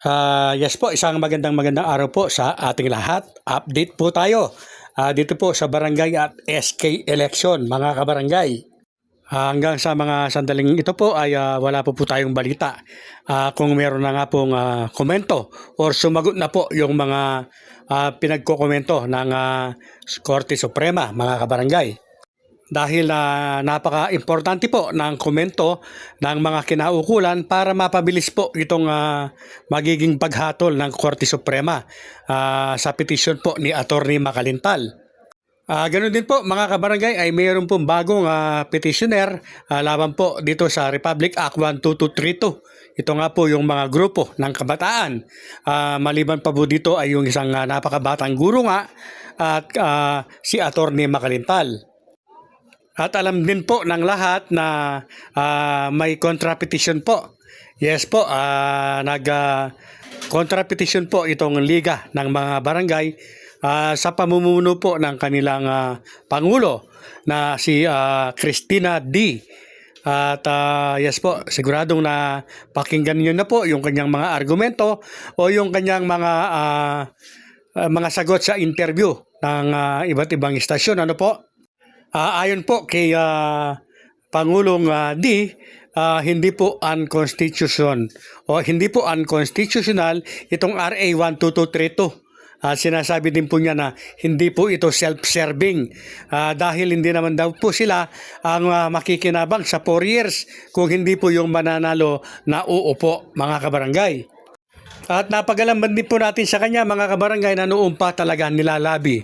Ah, yes po, isang magandang magandang araw po sa ating lahat. Update po tayo ah, dito po sa barangay at SK election, mga kabarangay. Ah, hanggang sa mga sandaling ito po ay ah, wala po po tayong balita. Ah, kung meron na nga pong ah, komento or sumagot na po yung mga ah, pinagkokomento ng ah, Korte Suprema, mga kabarangay dahil na napaka-importante po ng komento ng mga kinaukulan para mapabilis po itong ah, magiging paghatol ng Korte Suprema ah, sa petisyon po ni Attorney Makalintal. Ah, ganun din po mga kabarangay ay mayroon pong bagong ah, petitioner ah, laban po dito sa Republic Act 12232. Ito nga po yung mga grupo ng kabataan. Ah, maliban pa po dito ay yung isang ah, napakabatang guro nga at ah, si Attorney Makalintal. At alam din po ng lahat na ah, may contra petition po. Yes po, ah, nag petition po itong liga ng mga barangay ah, sa pamumuno po ng kanilang ah, pangulo na si ah, Christina D. At ah, yes po, siguradong na pakinggan niyo na po yung kanyang mga argumento o yung kanyang mga ah, mga sagot sa interview ng ah, iba't ibang istasyon. Ano po? Ah, ayon po kay ah, Pangulong ah, D, ah, hindi po unconstitution o hindi po unconstitutional itong RA 12232. Ah, sinasabi din po niya na hindi po ito self-serving ah, dahil hindi naman daw po sila ang ah, makikinabang sa 4 years kung hindi po yung mananalo na uupo mga kabarangay. At napagalamban din po natin sa kanya mga kabarangay na noong pa talaga nilalabi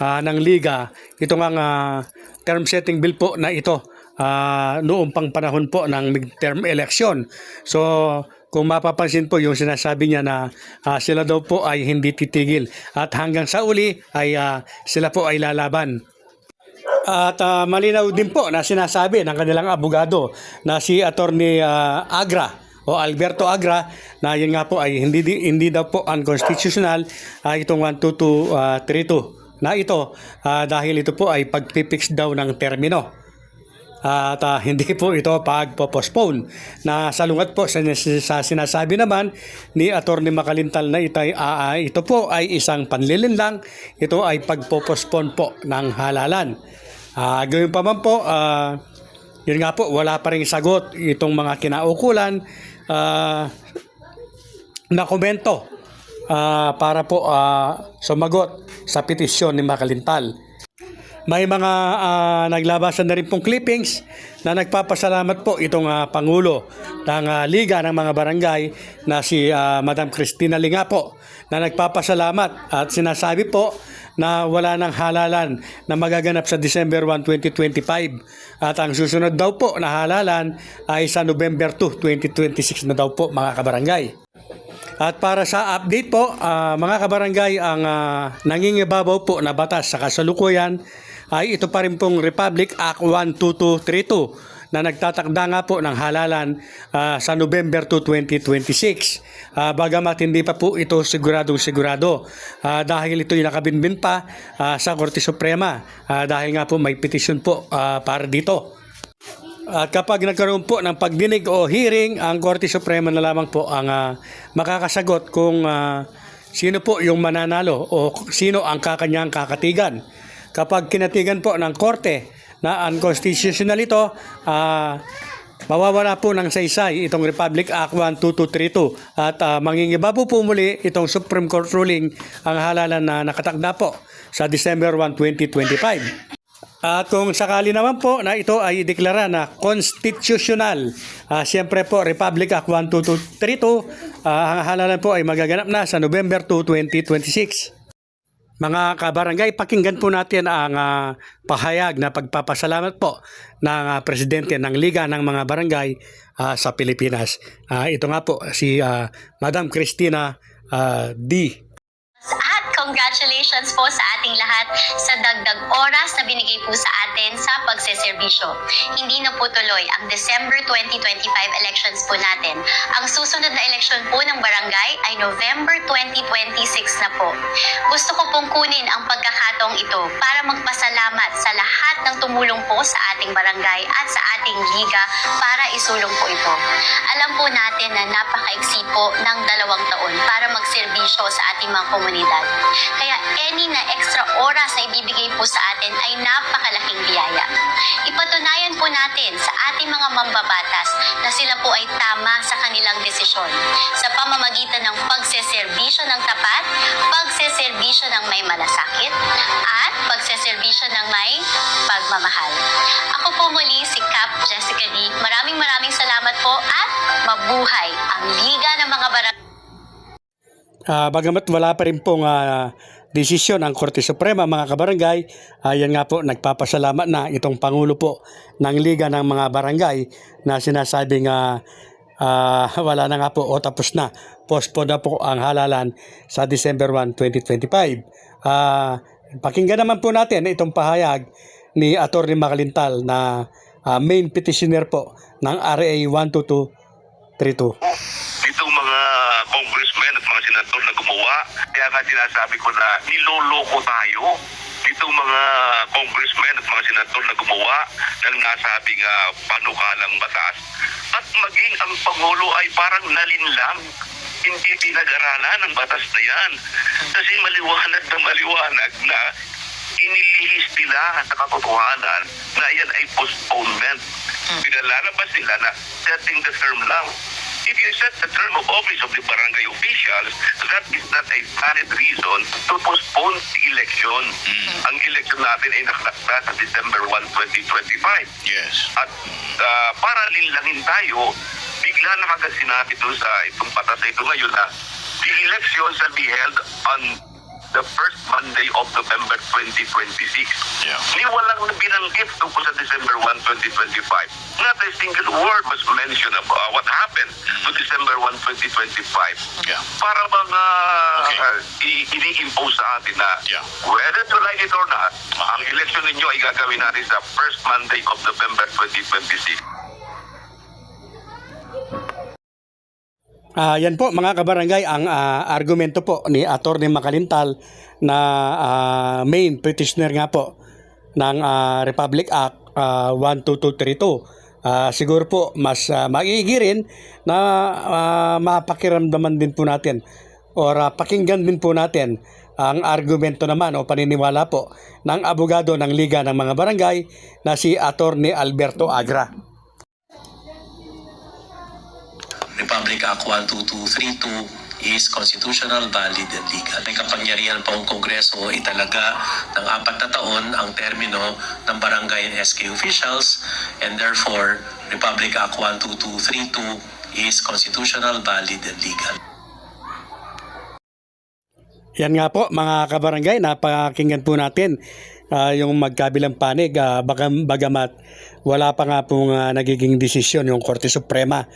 ah, ng liga itong ang ah, term setting bill po na ito ah, noong pang panahon po ng midterm election. So kung mapapansin po yung sinasabi niya na ah, sila daw po ay hindi titigil at hanggang sa uli ay ah, sila po ay lalaban. At ah, malinaw din po na sinasabi ng kanilang abogado na si Attorney ah, Agra o Alberto Agra na yun nga po ay hindi di- hindi daw po unconstitutional ah, itong 12232 na ito ah, dahil ito po ay pagpipix daw ng termino. At ah, hindi po ito pagpo-postpone na salungat po sa, sa sinasabi naman ni Attorney Makalintal na ito, ay- ah, ah, ito po ay isang panlilinlang, ito ay pagpo-postpone po ng halalan. Ah, gawin pa man po, ah, yun nga po, wala pa rin sagot itong mga kinaukulan ah, na komento ah, para po ah, sumagot sa petisyon ni Makalintal. May mga ah, naglabasan na rin pong clippings na nagpapasalamat po itong ah, Pangulo ng ah, Liga ng mga Barangay na si ah, Madam Cristina Linga po na nagpapasalamat at sinasabi po na wala ng halalan na magaganap sa December 1, 2025 at ang susunod daw po na halalan ay sa November 2, 2026 na daw po mga kabarangay. At para sa update po, ah, mga kabarangay, ang ah, nangingibabaw po na batas sa kasalukuyan ay ito pa rin pong Republic Act 12232 na nagtatakda nga po ng halalan ah, sa November 2, 2026. Ah, bagamat hindi pa po ito siguradong sigurado ah, dahil ito'y nakabinbin pa ah, sa Korte Suprema ah, dahil nga po may petition po ah, para dito. At kapag nagkaroon po ng pagdinig o hearing, ang Korte Suprema na lamang po ang ah, makakasagot kung ah, sino po yung mananalo o sino ang kakanyang kakatigan. Kapag kinatigan po ng Korte na unconstitutional ito, ah, mawawala po ng saysay itong Republic Act 12232 at uh, mangingibabo po muli itong Supreme Court ruling ang halalan na nakatakda po sa December 1, 2025. At kung sakali naman po na ito ay deklara na constitutional, ah, siyempre po Republic Act 12232, ah, ang halalan po ay magaganap na sa November 2, 2026. Mga kabarangay, pakinggan po natin ang ah, pahayag na pagpapasalamat po ng ah, Presidente ng Liga ng mga Barangay ah, sa Pilipinas. Ah, ito nga po si ah, Madam Cristina ah, D. At congratulations po sa ating lahat sa dagdag oras na binigay po sa atin sa pagseserbisyo. Hindi na po tuloy ang December 2025 elections po natin. Ang susunod na eleksyon po ng barangay ay November 2026 na po. Gusto ko pong kunin ang pagkakataon pagkakataong ito para magpasalamat sa lahat ng tumulong po sa ating barangay at sa ating liga para isulong po ito. Alam po natin na napakaiksi po ng dalawang taon para magserbisyo sa ating mga komunidad. Kaya any na extra oras na ibibigay po sa atin ay napakalaking biyaya. Ipatunayan po natin sa ating mga mambabatas na sila po ay tama sa kanilang desisyon sa pamamagitan ng pagseserbisyo ng tapat, pagseserbisyo ng may malasakit, at pagseserbisyo ng may pagmamahal. Ako po muli si Cap Jessica D. Maraming maraming salamat po at mabuhay ang Liga ng mga Barangay. Ah, bagamat wala pa rin pong ah, desisyon ang Korte Suprema mga kabarangay, ayan nga po nagpapasalamat na itong Pangulo po ng Liga ng mga Barangay na sinasabing ah, ah, wala na nga po o tapos na. Postpone na po ang halalan sa December 1, 2025. Ah, pakinggan naman po natin itong pahayag ni Atty. Makalintal na ah, main petitioner po ng RA 12232. itong mga congressmen at mga senador na gumawa. Kaya nga sinasabi ko na niloloko tayo. Itong mga congressmen at mga senador na gumawa ng nasabing uh, panukalang batas. At maging ang Pangulo ay parang nalinlang hindi pinag-aralan ang batas na yan. Kasi maliwanag na maliwanag na inilihis nila sa katotohanan na yan ay postponement. Pinalalabas nila na setting the term lang. You set the term of office of the barangay officials, that is not a valid reason to postpone the election. Ang election natin ay nakalakda sa December 1, 2025. Yes. At uh, para linlangin tayo, bigla na kagad sinabi doon sa itong batas na ito ngayon na the election shall be held on the first Monday of November 2026. Yeah. Ni walang binanggit tungkol sa December 1, 2025. Not a single word was mentioned about uh, what happened to December 1, 2025 Yeah. para bang uh, Okay. uh, ini-impose sa atin na Yeah. whether you like it or not, ang election ninyo ay gagawin natin sa first Monday of November 2026. Ah, yan po mga kabarangay ang ah, argumento po ni Attorney Makalintal na ah, main petitioner nga po ng ah, Republic Act ah, 12232. Ah, siguro po mas uh, maigi rin na ah, mapakiramdaman din po natin or ah, pakinggan din po natin ang argumento naman o paniniwala po ng abogado ng Liga ng mga Barangay na si Attorney Alberto Agra. Republic Act 12232 is constitutional, valid, and legal. May kapangyarihan pa ang Kongreso italaga ng apat na taon ang termino ng barangay and SK officials and therefore Republic Act 12232 is constitutional, valid, and legal. Yan nga po mga kabarangay, napakinggan po natin ah, yung magkabilang panig ah, baka, bagamat wala pa nga pong ah, nagiging desisyon yung Korte Suprema.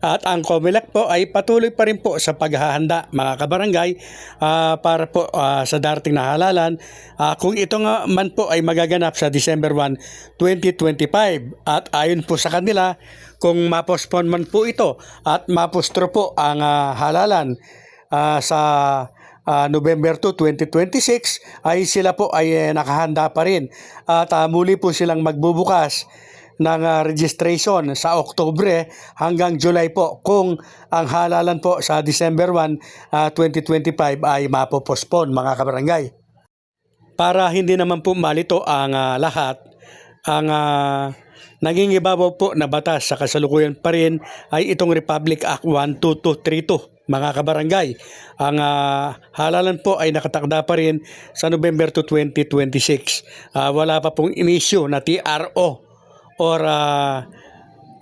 At ang COMELEC po ay patuloy pa rin po sa paghahanda mga kabarangay ah, para po ah, sa darating na halalan. Ah, kung ito nga man po ay magaganap sa December 1, 2025 at ayon po sa kanila kung mapospon man po ito at mapostro po ang ah, halalan ah, sa ah, November 2, 2026 ay sila po ay eh, nakahanda pa rin at ah, muli po silang magbubukas ng ah, registration sa Oktobre hanggang July po kung ang halalan po sa December 1, ah, 2025 ay mapopospon mga kabarangay. Para hindi naman po malito ang ah, lahat, ang uh, naging ibabaw po na batas sa kasalukuyan pa rin ay itong Republic Act 12232 mga kabarangay. Ang ah, halalan po ay nakatakda pa rin sa November to 2026. Ah, wala pa pong inisyu na TRO or ah,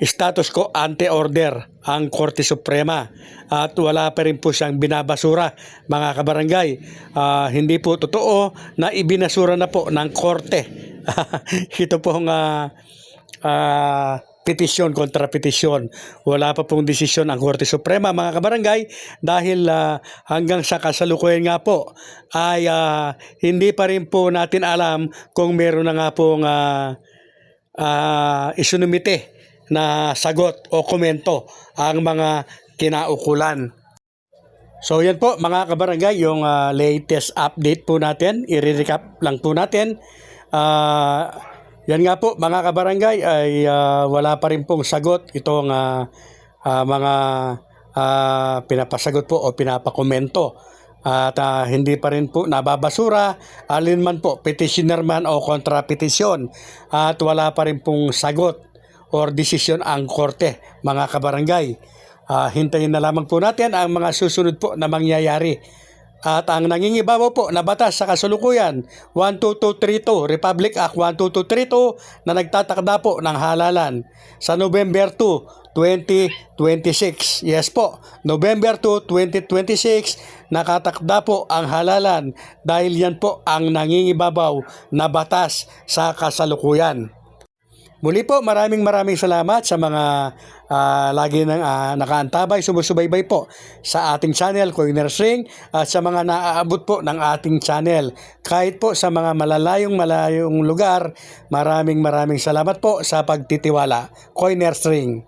status ko ante-order ang Korte Suprema at wala pa rin po siyang binabasura mga kabarangay. Ah, hindi po totoo na ibinasura na po ng Korte. Ito pong ah, ah, petisyon kontra petisyon. Wala pa pong desisyon ang Korte Suprema mga kabarangay dahil ah, hanggang sa kasalukuyan nga po ay ah, hindi pa rin po natin alam kung meron na nga pong ah, ah, isunumite na sagot o komento ang mga kinaukulan. So yan po mga kabarangay, yung ah, latest update po natin, i-recap lang po natin. Ah, yan nga po mga kabarangay ay ah, wala pa rin pong sagot itong ah, ah, mga ah, pinapasagot po o pinapakomento. At ah, hindi pa rin po nababasura alinman po petitioner man o kontrapetisyon at wala pa rin pong sagot or desisyon ang korte mga kabarangay. Ah, hintayin na lamang po natin ang mga susunod po na mangyayari. At ang nangingibabaw po na batas sa kasulukuyan 12232 Republic Act 12232 na nagtatakda po ng halalan sa November 2, 2026. Yes po, November 2, 2026 nakatakda po ang halalan dahil yan po ang nangingibabaw na batas sa kasalukuyan. Muli po, maraming maraming salamat sa mga ah, lagi nang ah, nakaantabay, sumusubaybay po sa ating channel, Coiners Ring, at sa mga naaabot po ng ating channel. Kahit po sa mga malalayong malayong lugar, maraming maraming salamat po sa pagtitiwala. Coiners Ring.